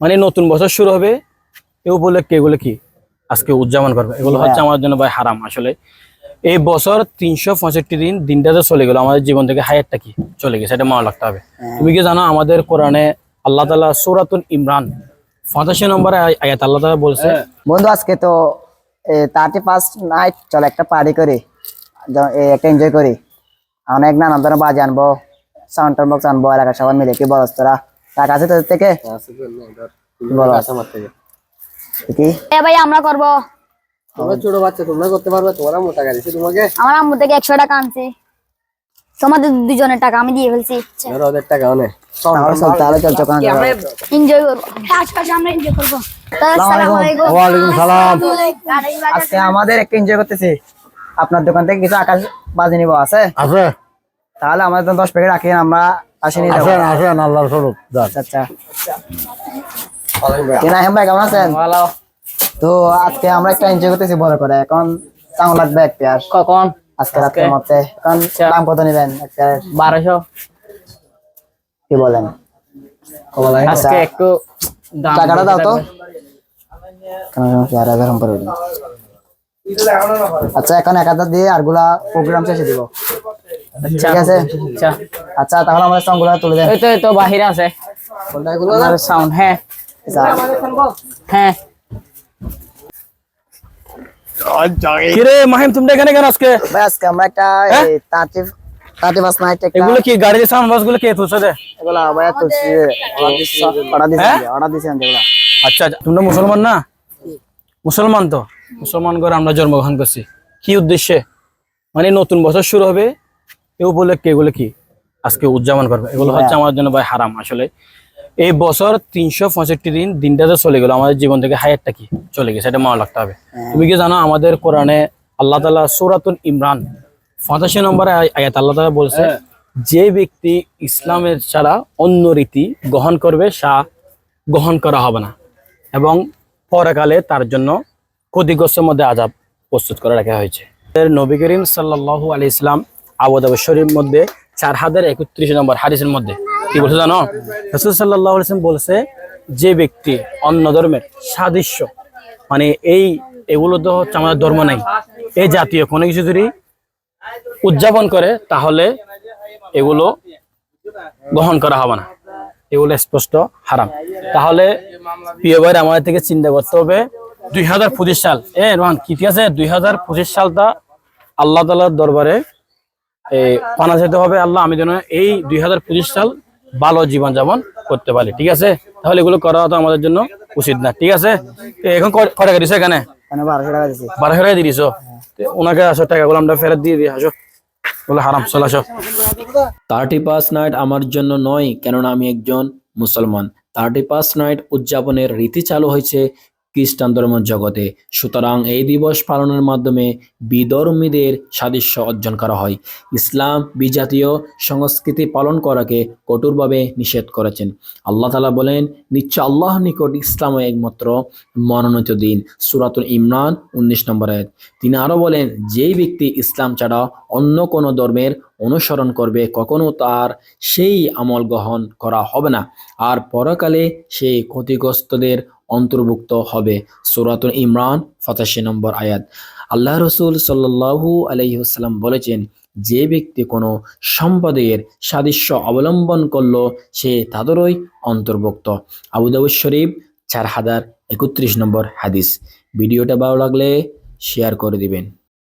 মানে নতুন বছর শুরু হবে। এ উপলক্ষে এগুলো কি? আজকে উদযাপন করবে। এগুলো হচ্ছে আমার জন্য ভাই হারাম আসলে। এই বছর তিনশো পঁয়ষট্টি দিন দিনটা তো চলে গেল। আমাদের জীবন থেকে হায়ারটা কি? চলে গেছে। এটা মনে রাখতে হবে। তুমি কি জানো আমাদের কোরআনে আল্লাহ তালা সুরাতুল ইমরান পঁচাশি নম্বরে আয়াত আল্লাহ তালা বলছে? বন্ধু আজকে তো থার্টি ফার্স্ট নাইট চল একটা পার্টি করি। একটা এনজয় করি। অনেক নানান ধরনের বাজে আনব সাউন্ডার বক্স আনব এলাকার সবাই মিলে কি বলস তোরা? টাকা আছে তোদের থেকে? বলো। কি? এ ভাই আমরা করব। তোমরা ছোট বাচ্চা তোমরা করতে পারবে তোমরা মোটা গাড়ি তোমাকে। আমার আম্মু থেকে একশো টাকা আনছি। তোমাদের দুজনের টাকা আমি দিয়ে ফেলছি। ওদের টাকা অনেক তাহলে চল তাহলে চল চল এনজয় করব। আজকে আমরা এনজয় করব। আসসালামু আলাইকুম। ওয়ালাইকুম সালাম। আজকে আমাদের একটা এনজয় করতেছি। আপনার দোকান থেকে কিছু আকাশ বাজি নিবো আছে? আছে। তাহলে আমাদের জন্য দশ প্যাকেট রাখেন আমরা আসি নিয়ে যাব আসেন আসেন আল্লাহর স্বরূপ আচ্ছা কিনা হেম ভাই কেমন আছেন? ভালো। তো আজকে আমরা একটা এনজয় করতেছি বড় করে। এখন লাগবে এক পেয়ার। কখন? আজকে রাতের মধ্যে। এখন দাম কত নেবেন এক পেয়ার? বারোশো। কি বলেন? আচ্ছা, একটু টাকাটা দাও তো। আচ্ছা এখন এক হাজার দিয়ে আরগুলা প্রোগ্রাম শেষে দিব। ঠিক আছে? আচ্ছা। আচ্ছা তাহলে আমাদের সঙ্গগুলো তুলে দেন। এই তো এই তো বাহিরে আছে সাউন্ড হ্যাঁ। আচ্ছা, হ্যাঁ। কিরে মাহিম তুমি এখানে কেন আজকে? ভাই আজকে আমরা একটা থার্টি থার্টি ফার্স্ট নাইট একটা এগুলো কি গাড়ির সাউন্ড বাসগুলো কে তুলছে দে এগুলা ভাইয়া তুলছি অর্ডার দিয়েছেন অর্ডার দিয়েছেন যেগুলা আচ্ছা আচ্ছা, তোমরা মুসলমান না? মুসলমান তো? মুসলমান করে আমরা জন্মগ্রহণ করছি। কি উদ্দেশ্যে? মানে নতুন বছর শুরু হবে এ উপলক্ষে এগুলো কি? আজকে উদযাপন করবে। এগুলো হচ্ছে আমার জন্য ভাই হারাম আসলে। এই বছর তিনশো পঁয়ষট্টি দিন দিনটা তো চলে গেল। আমাদের জীবন থেকে হায়ারটা কি? চলে গেছে এটা মনে রাখতে হবে। তুমি কি জানো আমাদের কোরআনে আল্লাহ তালা সুরাতুল ইমরান পঁচাশি নম্বরে আয়াত আল্লাহ তালা বলছে যে ব্যক্তি ইসলামের ছাড়া অন্য রীতি গ্রহণ করবে সা গ্রহণ করা হবে না এবং পরকালে তার জন্য ক্ষতিগ্রস্তের মধ্যে আজাব প্রস্তুত করে রাখা হয়েছে। নবী করিম সাল্লাহ আলি ইসলাম আবুদাবেশ্বরীর মধ্যে চার হাজার একত্রিশ নম্বর হাদিসের মধ্যে। কি বলছে জানো? রসুল সাল্লাহ বলছে, যে ব্যক্তি অন্য ধর্মের সাদৃশ্য মানে এই এগুলো তো হচ্ছে আমাদের ধর্ম নাই এই জাতীয় কোনো কিছু যদি উদযাপন করে, তাহলে এগুলো গ্রহণ করা হবে না। এগুলো স্পষ্ট হারাম। তাহলে প্রিয় ভাইয়ের আমাদের থেকে চিন্তা করতে হবে, দুই হাজার পঁচিশ সাল, এ রোহান, কি আছে? দুই হাজার পঁচিশ সালটা আল্লাহ তালার দরবারে পানা যেতে হবে আল্লাহ আমি যেন এই দুই হাজার পঁচিশ সাল ভালো জীবন যাপন করতে পারি ঠিক আছে? তাহলে এগুলো করা তো আমাদের জন্য উচিত না ঠিক আছে? এখন ক- কয় টাকা দিছে এখানে? বারোশো টাকা টাকা দিছো? ওনাকে আসো টাকাগুলো আমরা ফেরত দিয়ে দিয়ে আসো। বলে হারাম চলে আসো। থার্টি পাস নাইট আমার জন্য নয় কেননা আমি একজন মুসলমান। থার্টি পাস নাইট উদযাপনের রীতি চালু হয়েছে খ্রিস্টান ধর্ম জগতে। সুতরাং এই দিবস পালনের মাধ্যমে বিধর্মীদের সাদৃশ্য অর্জন করা হয়। ইসলাম বিজাতীয় সংস্কৃতি পালন করাকে কঠোরভাবে নিষেধ করেছেন। আল্লাহ তালা বলেন, নিশ্চয় আল্লাহ নিকট ইসলাম একমাত্র মনোনীত দিন। সুরাতুল ইমরান উনিশ নম্বর তিনি আরও বলেন, যেই ব্যক্তি ইসলাম ছাড়া অন্য কোনো ধর্মের অনুসরণ করবে, কখনো তার সেই আমল গ্রহণ করা হবে না। আর পরকালে সে ক্ষতিগ্রস্তদের অন্তর্ভুক্ত হবে। সুরাতুল ইমরান, পঁচাশি নম্বর আয়াত। আল্লাহ রসুল সাল্লাহু আলহিহাস্লাম বলেছেন, যে ব্যক্তি কোনো সম্পদের সাদৃশ্য অবলম্বন করল, সে তাদেরই অন্তর্ভুক্ত। আবুদাউদ শরীফ, চার হাজার একত্রিশ নম্বর হাদিস। ভিডিওটা ভালো লাগলে শেয়ার করে দিবেন।